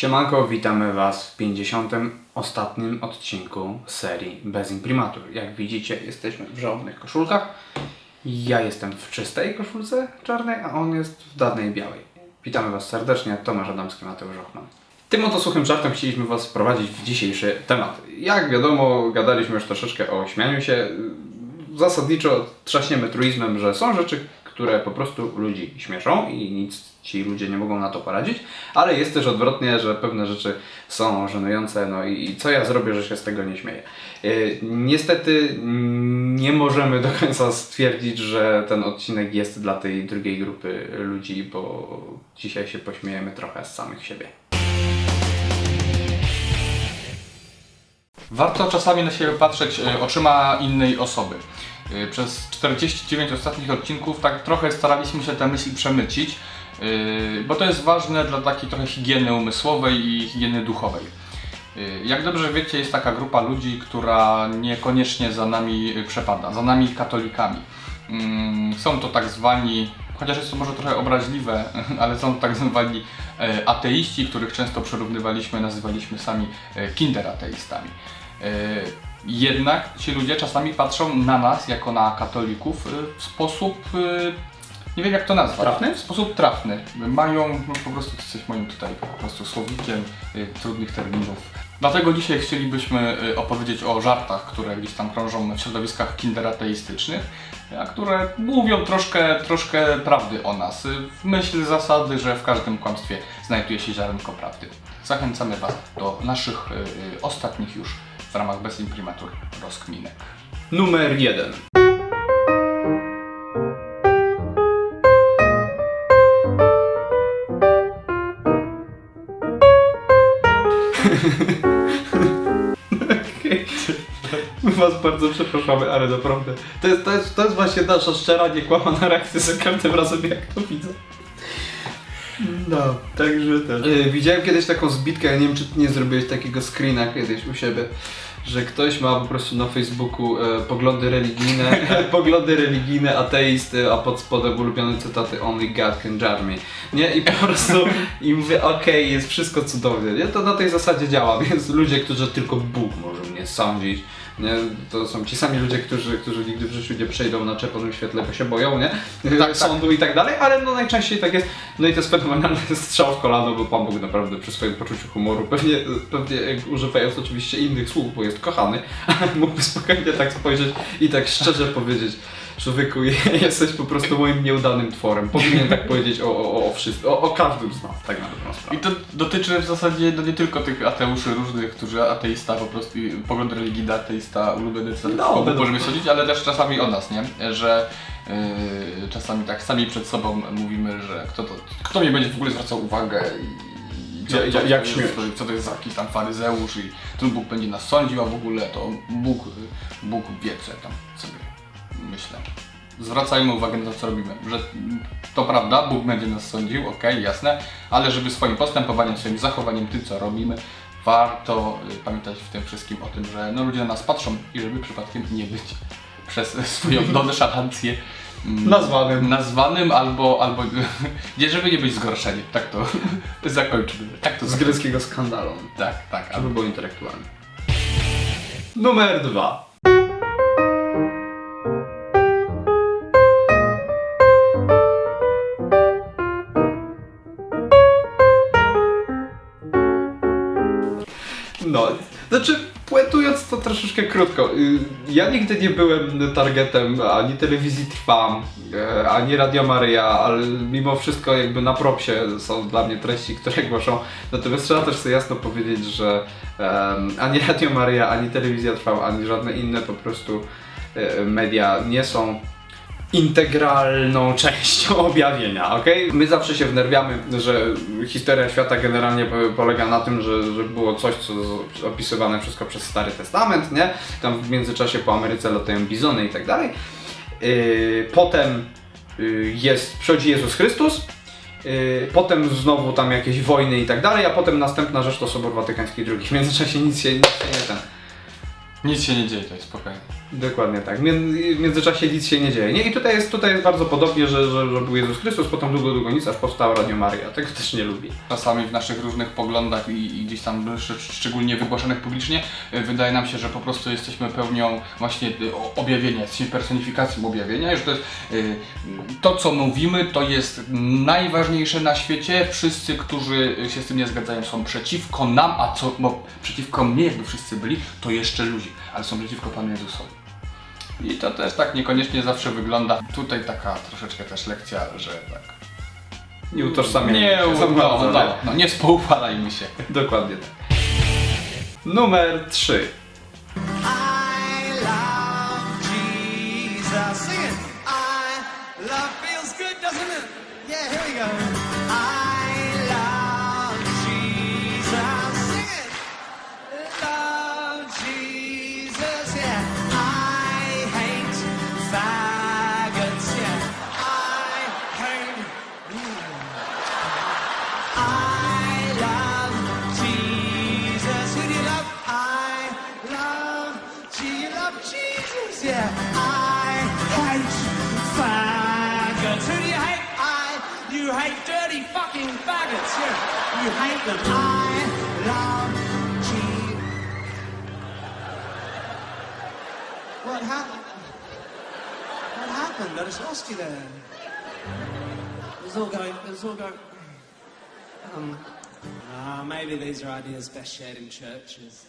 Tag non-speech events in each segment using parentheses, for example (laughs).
Siemanko, witamy Was w 50. ostatnim odcinku serii Bez Imprimatur. Jak widzicie, jesteśmy w żołnych koszulkach. Ja jestem w czystej koszulce czarnej, a on jest w dawnej białej. Witamy Was serdecznie, Tomasz Adamski, Mateusz Ochman. Tym oto suchym żartem chcieliśmy Was wprowadzić w dzisiejszy temat. Jak wiadomo, gadaliśmy już troszeczkę o śmianiu się. Zasadniczo trzaśniemy truizmem, że są rzeczy, które po prostu ludzi śmieszą i nic ci ludzie nie mogą na to poradzić, ale jest też odwrotnie, że pewne rzeczy są żenujące, no i, i co ja zrobię, że się z tego nie śmieję. Yy, niestety nie możemy do końca stwierdzić, że ten odcinek jest dla tej drugiej grupy ludzi, bo dzisiaj się pośmiejemy trochę z samych siebie. Warto czasami na siebie patrzeć e, oczyma innej osoby. E, Przez 49 ostatnich odcinków tak trochę staraliśmy się te myśli przemycić, e, bo to jest ważne dla takiej trochę higieny umysłowej i higieny duchowej. E, Jak dobrze wiecie, jest taka grupa ludzi, która niekoniecznie za nami przepada, za nami katolikami. Mm, Są to tak zwani, chociaż jest to może trochę obraźliwe, (laughs) ale są to tak zwani e, ateiści, których często przyrównywaliśmy, nazywaliśmy sami e, kinderateistami. Jednak ci ludzie czasami patrzą na nas, jako na katolików, e, w sposób, e, nie wiem jak to nazwać. Trafny? W sposób trafny. Mają, no po prostu jesteś moim tutaj po prostu słownikiem e, trudnych terminów. Dlatego dzisiaj chcielibyśmy opowiedzieć o żartach, które gdzieś tam krążą w środowiskach kinderateistycznych, a które mówią troszkę, troszkę prawdy o nas, w myśl zasady, że w każdym kłamstwie znajduje się ziarenko prawdy. Zachęcamy Was do naszych ostatnich już w ramach Bez Imprimatur rozkminek. Numer jeden. Was bardzo przepraszamy, ale naprawdę. To jest, to jest, to jest właśnie nasza szczera, niekłamana reakcja za każdym razem, jak to widzę. No, także też. Yy, widziałem kiedyś taką zbitkę, ja nie wiem, czy ty nie zrobiłeś takiego screena kiedyś u siebie, że ktoś ma po prostu na Facebooku e, poglądy religijne, (laughs) poglądy religijne, ateisty, a pod spodem ulubione cytaty Only God can judge me. Nie? I po prostu (laughs) i mówię, okej, jest wszystko cudownie. Nie? To na tej zasadzie działa, więc ludzie, którzy tylko Bóg może mnie sądzić, nie? To są ci sami ludzie, którzy, którzy nigdy w życiu nie przejdą na czerwonym świetle, bo się boją, nie? tak. Sądu i tak dalej, ale no najczęściej tak jest. No i to jest fenomenalny (laughs) strzał w kolano, bo Pan Bóg naprawdę przy swoim poczuciu humoru, pewnie, pewnie używając oczywiście innych słów, bo jest kochany, ale (laughs) mógłby spokojnie tak spojrzeć i tak szczerze powiedzieć, człowieku, (laughs) jesteś po prostu moim nieudanym tworem. Powinien tak powiedzieć o, o, o, wszystkim, o, o każdym z nas, tak na dobrą sprawę. I to dotyczy w zasadzie no nie tylko tych ateuszy różnych, którzy ateista po prostu, pogląd religijny ateista, ulubiony cytat, No, no, będą- możemy sądzić, ale też czasami o nas, nie? Że yy, czasami tak sami przed sobą mówimy, że kto to, kto mi będzie w ogóle zwracał uwagę i i Ja- ja- jak to śmiesz. jest, co to jest za jakiś tam faryzeusz i tu Bóg będzie nas sądził, a w ogóle to Bóg, Bóg wie co ja tam sobie myślę. Zwracajmy uwagę na to, co robimy. Że to prawda, Bóg będzie nas sądził, okej, jasne, ale żeby swoim postępowaniem, swoim zachowaniem, tym co robimy, warto y, pamiętać w tym wszystkim o tym, że no, ludzie na nas patrzą i żeby przypadkiem nie być (laughs) przez swoją (laughs) nonszalancję mm, Nazwanym. nazwanym albo, albo (laughs) nie, żeby nie być zgorszeni. Tak to zakończmy. Tak to Z greckiego skandalu, Tak, tak. żeby było intelektualnie. Numer dwa. To troszeczkę krótko, y, ja nigdy nie byłem targetem ani telewizji Trwam, e, ani Radio Maryja, ale mimo wszystko jakby na propsie są dla mnie treści, które głoszą. Natomiast trzeba też sobie jasno powiedzieć, że ani Radio Maryja, ani telewizja Trwam, ani żadne inne po prostu e, media nie są integralną częścią (laughs) objawienia, ok? My zawsze się wnerwiamy, że historia świata generalnie po- polega na tym, że, że było coś, co opisywane wszystko przez Stary Testament, nie? Tam w międzyczasie po Ameryce latają bizony i tak dalej. Yy, Potem yy, jest, przychodzi Jezus Chrystus, yy, potem znowu tam jakieś wojny i tak dalej, a potem następna rzecz to Sobor Watykański II. W międzyczasie nic się, nic się nie ten. Nic się nie dzieje, to jest spokojnie. Dokładnie tak. W międzyczasie nic się nie dzieje. Nie? I tutaj jest, tutaj jest bardzo podobnie, że, że, że był Jezus Chrystus, potem długo, długo nic, aż powstała Radio Maria. Tego też nie lubi. Czasami w naszych różnych poglądach i, i gdzieś tam sz- szczególnie wygłaszanych publicznie y, wydaje nam się, że po prostu jesteśmy pełnią właśnie o- objawienia, jesteśmy personifikacją objawienia i że to jest y, to co mówimy to jest najważniejsze na świecie. Wszyscy, którzy się z tym nie zgadzają są przeciwko nam, a co, bo przeciwko mnie jakby wszyscy byli, to jeszcze ludzi, ale są przeciwko Panu Jezusowi. I to też tak niekoniecznie zawsze wygląda. Tutaj taka troszeczkę też lekcja, że tak. Nie utożsamiamy Nie, się za no, bardzo, no, nie? no, nie spoufalajmy się. (laughs) Dokładnie tak. Numer 3. I love Jesus. Sing it. I love feels good, doesn't it? Yeah, here we go. You hate them. I love. What happened? What happened? I just lost you there. It was all going. It was all going. Um, uh, maybe these are ideas best shared in churches.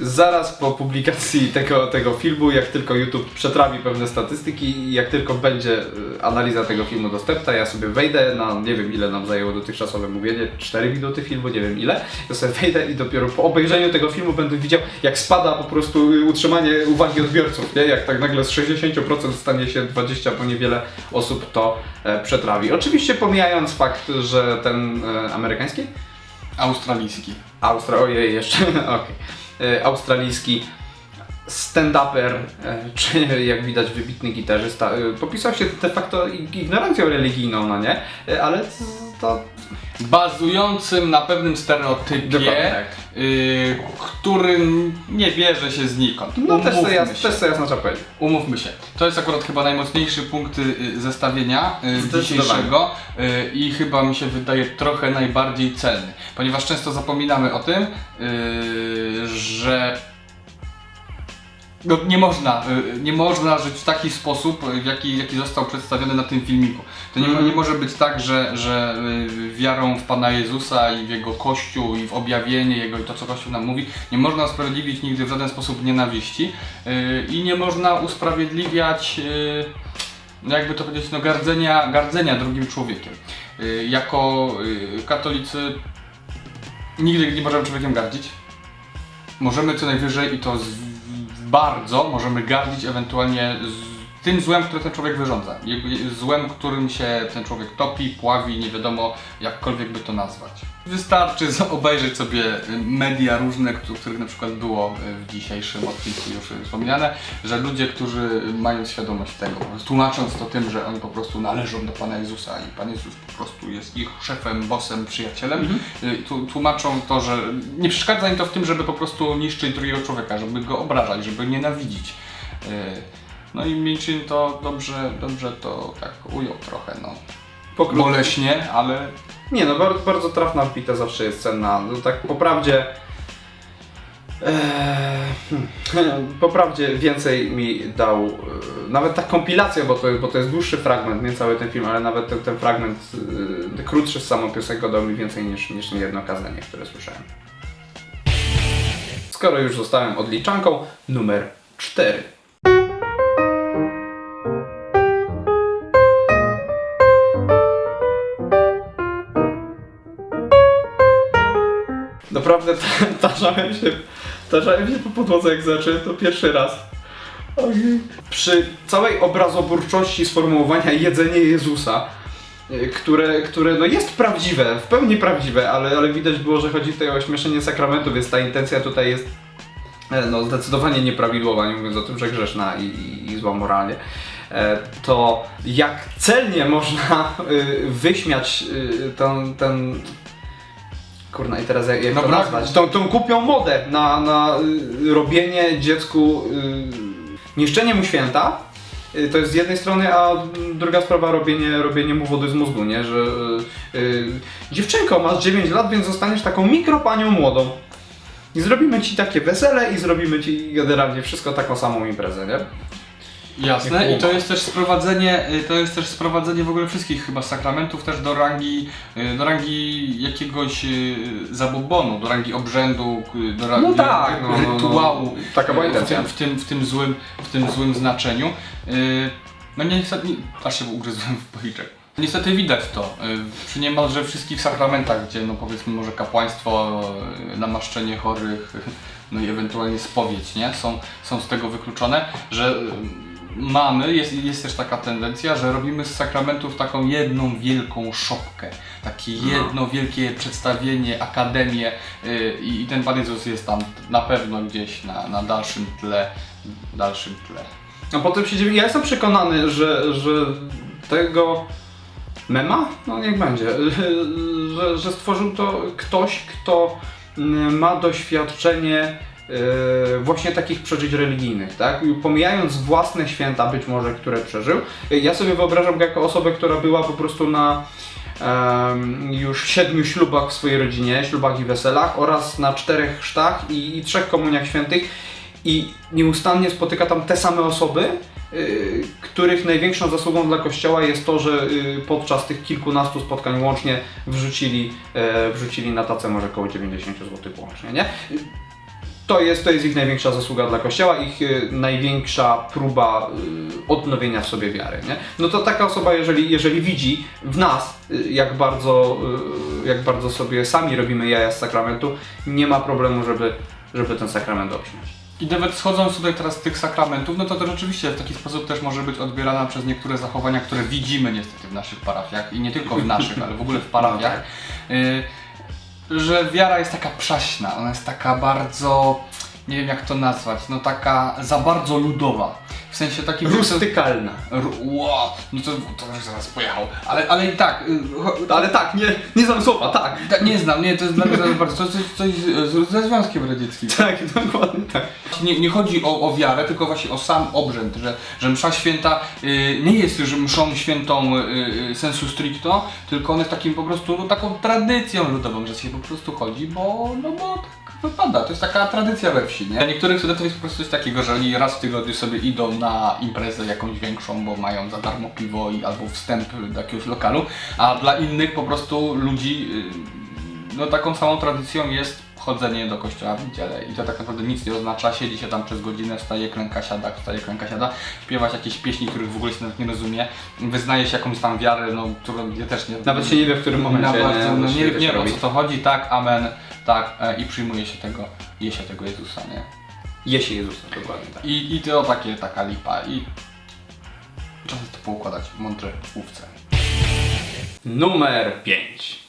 Zaraz po publikacji tego, tego filmu, jak tylko YouTube przetrawi pewne statystyki i jak tylko będzie y, analiza tego filmu dostępna, ja sobie wejdę na, nie wiem ile nam zajęło dotychczasowe mówienie, 4 minuty filmu, nie wiem ile, ja sobie wejdę i dopiero po obejrzeniu tego filmu będę widział, jak spada po prostu y, utrzymanie uwagi odbiorców, nie? Jak tak nagle z 60% stanie się 20, bo niewiele osób to e, przetrawi. Oczywiście pomijając fakt, że ten e, amerykański? Australijski. Austra, ojej, jeszcze, (laughs) okej. E, Australijski stand-uper, e, czy (laughs) jak widać wybitny gitarzysta, e, popisał się de facto ig- ignorancją religijną, no nie? Ale to... Bazującym na pewnym stereotypie, tak. y, który nie bierze się znikąd. No też sobie, jas, się. też sobie jasno trzeba powiedzieć. Umówmy się. To jest akurat chyba najmocniejszy punkt y, zestawienia y, Zdecydowanie. dzisiejszego y, i chyba mi się wydaje trochę najbardziej celny, ponieważ często zapominamy o tym, y, że no, nie można, y, nie można żyć w taki sposób, y, w jaki, jaki został przedstawiony na tym filmiku. To nie, Mhm. nie może być tak, że, że y, wiarą w Pana Jezusa i w Jego Kościół i w objawienie Jego i to, co Kościół nam mówi, nie można usprawiedliwić nigdy w żaden sposób nienawiści y, i nie można usprawiedliwiać, y, no jakby to powiedzieć, no gardzenia, gardzenia drugim człowiekiem. Y, Jako y, katolicy nigdy nie możemy człowiekiem gardzić. Możemy co najwyżej i to z, bardzo możemy gardzić ewentualnie z tym złem, które ten człowiek wyrządza. Złem, którym się ten człowiek topi, pławi, nie wiadomo jakkolwiek by to nazwać. Wystarczy obejrzeć sobie media różne, któ- których na przykład było w dzisiejszym odcinku już wspomniane, że ludzie, którzy mają świadomość tego, tłumacząc to tym, że oni po prostu należą do Pana Jezusa i Pan Jezus po prostu jest ich szefem, bossem, przyjacielem, y, tu- tłumaczą to, że nie przeszkadza im to w tym, żeby po prostu niszczyć drugiego człowieka, żeby go obrażać, żeby nienawidzić. No i Milczyn to dobrze, dobrze to tak ujął trochę, no. Pokrótce. Boleśnie, ale Nie no, bardzo, bardzo trafna wbita zawsze jest cenna. No, tak po prawdzie... Eee, hmm, (laughs) po prawdzie więcej mi dał, e, nawet ta kompilacja, bo to, jest, bo to jest dłuższy fragment, nie cały ten film, ale nawet ten, ten fragment e, krótszy z samą piosenką dał mi więcej niż, niż niejedno kazanie, które słyszałem. Skoro już zostałem odliczanką, numer 4. Naprawdę ta- tarzałem się, tarzałem się po podłodze jak zacząłem to pierwszy raz. Przy całej obrazoburczości sformułowania jedzenie Jezusa, y, które, które no jest prawdziwe, w pełni prawdziwe, ale, ale widać było, że chodzi tutaj o ośmieszenie sakramentu, więc ta intencja tutaj jest e, no, zdecydowanie nieprawidłowa, nie mówiąc o tym, że grzeszna i, i, i zła moralnie. E, To jak celnie można wyśmiać ten, ten Kurna, i teraz jak, jak No to brak- nazwać? Tą, tą kupią modę na, na y, robienie dziecku, y, niszczenie mu święta. Y, To jest z jednej strony, a druga sprawa robienie, robienie mu wody z mózgu, nie? Że y, y, dziewczynko, masz 9 lat, więc zostaniesz taką mikropanią młodą. I zrobimy ci takie wesele i zrobimy ci generalnie wszystko taką samą imprezę, nie? Jasne, i to jest też sprowadzenie, y, to jest też sprowadzenie w ogóle wszystkich chyba sakramentów też do rangi, y, do rangi jakiegoś y, zabobonu, do rangi obrzędu, do rangi No tak, no, no, no. rytuału. Taka była intencja. W tym, w tym, w tym, złym, w tym złym znaczeniu. No niestety, aż się ugryzłem w policzek. Niestety widać to przy niemalże wszystkich sakramentach, gdzie no powiedzmy może kapłaństwo, namaszczenie chorych, no i ewentualnie spowiedź, nie? Są, są z tego wykluczone, że mamy, jest, jest też taka tendencja, że robimy z sakramentów taką jedną wielką szopkę, takie jedno wielkie przedstawienie, akademię y, i i ten Pan Jezus jest tam na pewno gdzieś na, na dalszym tle, dalszym tle. A potem się dziwi. Ja jestem przekonany, że, że tego mema, no niech będzie, (laughs) że, że stworzył to ktoś, kto mm, ma doświadczenie e, właśnie takich przeżyć religijnych, tak? Pomijając własne święta być może, które przeżył, ja sobie wyobrażam go jako osobę, która była po prostu na już siedmiu ślubach w swojej rodzinie, ślubach i weselach oraz na czterech chrztach i, i trzech komuniach świętych i nieustannie spotyka tam te same osoby, y, których największą zasługą dla Kościoła jest to, że y, podczas tych kilkunastu spotkań łącznie wrzucili, e, wrzucili na tacę może około 90 zł łącznie, nie? To jest, to jest ich największa zasługa dla Kościoła, ich y, największa próba y, odnowienia w sobie wiary, nie? No to taka osoba, jeżeli, jeżeli widzi w nas, y, jak bardzo, y, jak bardzo sobie sami robimy jaja z sakramentu, nie ma problemu, żeby, żeby ten sakrament obśmiać. I nawet schodząc tutaj teraz z tych sakramentów, no to to rzeczywiście w taki sposób też może być odbierana przez niektóre zachowania, które widzimy niestety w naszych parafiach i nie tylko w naszych, ale w ogóle w parafiach, y, że wiara jest taka przaśna, ona jest taka bardzo, nie wiem jak to nazwać, no taka za bardzo ludowa. W sensie takim, to- Rustykalna. Ru- Ło, no to, to już zaraz pojechał. Ale, ale tak, y, Ale tak, nie, nie znam słowa, tak. tak, nie znam, nie, to jest dla mnie to bardzo coś, coś, coś z- ze Związkiem Radzieckim. Tak, dokładnie tak. Nie, nie chodzi o, o wiarę, tylko właśnie o sam obrzęd, że, że msza święta y, nie jest już mszą świętą y, y, sensu stricto, tylko ona jest takim po prostu no, taką tradycją ludową, że się po prostu chodzi, bo, no bo wypada, to jest taka tradycja we wsi, nie? Dla niektórych studentów jest po prostu coś takiego, że oni raz w tygodniu sobie idą na imprezę jakąś większą, bo mają za darmo piwo i, albo wstęp do jakiegoś lokalu, a dla innych po prostu ludzi y, no taką samą tradycją jest chodzenie do kościoła w niedzielę i to tak naprawdę nic nie oznacza, siedzi się tam przez godzinę, wstaje, klęka, siada, wstaje, klęka, siada, śpiewać jakieś pieśni, których w ogóle się nawet nie rozumie, wyznaje się jakąś tam wiarę, no, którą ja też nie... Nawet się nie wie w którym momencie. Bardzo, no, nie, nie wiem o co to chodzi, tak, amen, tak e, i przyjmuje się tego, je się tego Jezusa, nie? Je się Jezusa, dokładnie tak. I, i to takie, taka lipa i trzeba to poukładać w główce. Numer 5.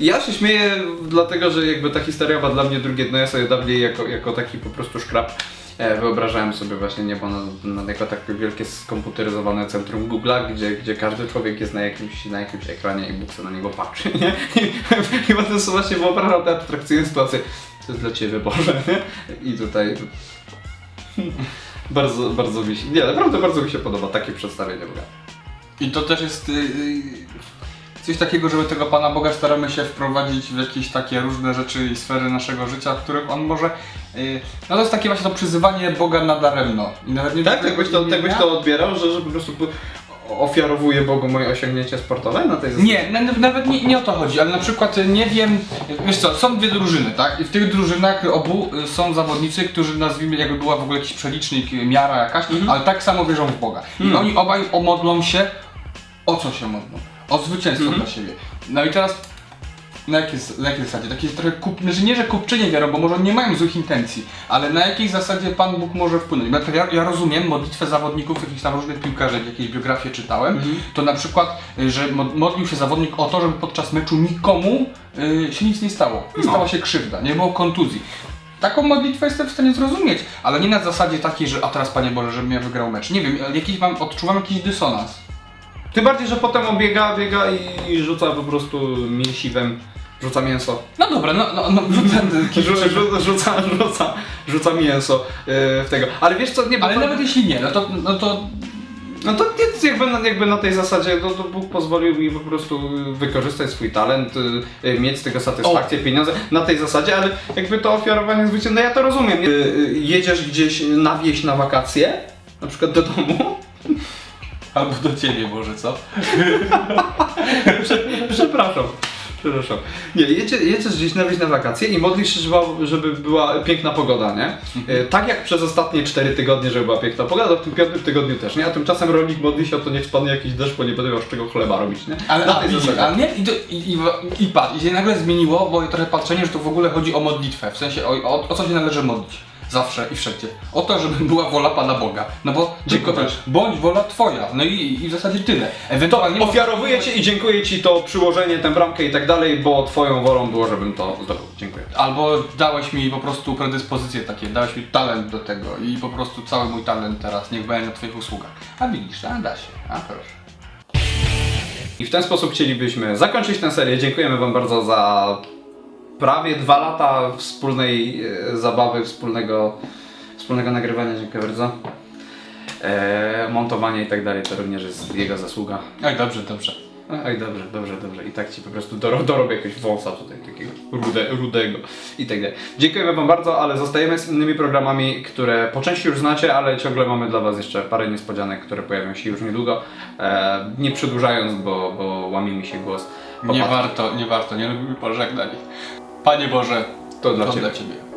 Ja się śmieję dlatego, że jakby ta historia ma dla mnie drugie dno. Ja sobie dawniej jako, jako taki po prostu szkrab wyobrażałem sobie właśnie niebo na, na jako takie wielkie skomputeryzowane centrum Google'a, gdzie, gdzie każdy człowiek jest na jakimś, na jakimś ekranie i Bóg sobie na niego patrzy, (laughs) nie? I, i potem sobie właśnie wyobrażam tę abstrakcyjną sytuację. To jest dla Ciebie Boże, nie? I tutaj... (laughs) Bardzo, bardzo mi się... Nie, naprawdę bardzo mi się podoba takie przedstawienie Boga. I to też jest y, y, coś takiego, żeby tego Pana Boga staramy się wprowadzić w jakieś takie różne rzeczy i sfery naszego życia, w których On może... y, No to jest takie właśnie to przyzywanie Boga nadaremno. I nawet nie Tak? Tak byś to, tak byś to odbierał, że, że po prostu ofiarowuję Bogu moje osiągnięcie sportowe na tej zasadzie? Nie, na- nawet nie, nie o to chodzi, ale na przykład y, nie wiem, wiesz co, są dwie drużyny, tak? I w tych drużynach obu y, są zawodnicy, którzy nazwijmy, jakby była w ogóle jakiś przelicznik, miara jakaś, ale tak samo wierzą w Boga. I oni obaj omodlą się, o co się modlą? O zwycięstwo dla siebie. No i teraz na jakiej, na jakiej zasadzie? Takie trochę kup, znaczy nie, że kupczynie wiarą, bo może oni nie mają złych intencji, ale na jakiej zasadzie Pan Bóg może wpłynąć? Ja, ja rozumiem modlitwę zawodników, jakichś tam różnych piłkarzy, jakieś biografie czytałem, to na przykład, y, że mo- modlił się zawodnik o to, żeby podczas meczu nikomu y, się nic nie stało, nie No. stała się krzywda, nie było kontuzji. taką modlitwę jestem w stanie zrozumieć, ale nie na zasadzie takiej, że a teraz Panie Boże, żebym ja wygrał mecz. Nie wiem, jakiś mam, odczuwam jakiś dysonans. Tym bardziej, że potem on biega, biega i rzuca po prostu mięsiwem, rzuca mięso. No dobra, no, no, no (laughs) Rzu- rzu- Rzuca, rzuca, rzuca mięso yy, w tego. Ale wiesz co, nie bo ale to- nawet jeśli nie, no to, no to No to jakby, na- jakby na tej zasadzie, no, to Bóg pozwolił mi po prostu wykorzystać swój talent, y, y, mieć z tego satysfakcję, pieniądze na tej zasadzie, ale jakby to ofiarowanie zwycięstwa, no ja to rozumiem. Y, y, Jedziesz gdzieś na wieś na wakacje, na przykład do domu, albo do ciebie może, co? (laughs) przepraszam. Przepraszam. Nie, jedzie, jedziesz gdzieś na wieś na wakacje i modlisz się, żeby była, żeby była piękna pogoda, nie? Y, Tak jak przez ostatnie 4 tygodnie, żeby była piękna pogoda, w tym piątym tygodniu też, nie? A tymczasem rolnik modli się o to, niech spadnie jakiś deszcz, bo nie będę miał z czego chleba robić, nie? Ale, na a, tej widzisz, zasadzie. nie, i, to, i, i, i patrz, i się nagle zmieniło, bo trochę patrzenie, że to w ogóle chodzi o modlitwę, w sensie o, o, o co się należy modlić. Zawsze i wszędzie. O to, żeby była wola Pana Boga. No bo tylko też, bądź wola Twoja. No i, i w zasadzie tyle. Ewentualnie Ofiarowuję Ci i dziękuję Ci to przyłożenie, tę bramkę i tak dalej, bo Twoją wolą było, żebym to zdobył. Dziękuję. Albo dałeś mi po prostu predyspozycje takie, dałeś mi talent do tego i po prostu cały mój talent teraz niech będzie na Twoich usługach. A widzisz, a da się, a proszę. I w ten sposób chcielibyśmy zakończyć tę serię. Dziękujemy Wam bardzo za prawie dwa lata wspólnej e, zabawy, wspólnego, wspólnego nagrywania. Dziękuję bardzo. E, montowanie i tak dalej to również jest jego zasługa. Oj, dobrze, dobrze. Oj, dobrze, dobrze, dobrze. I tak ci po prostu doro, dorobię jakiegoś wąsa tutaj, takiego rude, rudego i tak dalej. Dziękujemy Wam bardzo, ale zostajemy z innymi programami, które po części już znacie, ale ciągle mamy dla Was jeszcze parę niespodzianek, które pojawią się już niedługo. E, nie przedłużając, bo, bo łamie mi się głos. Nie Popatrz, warto, nie warto, nie lubimy pożegnań. Panie Boże, To dla to Ciebie. dla Ciebie.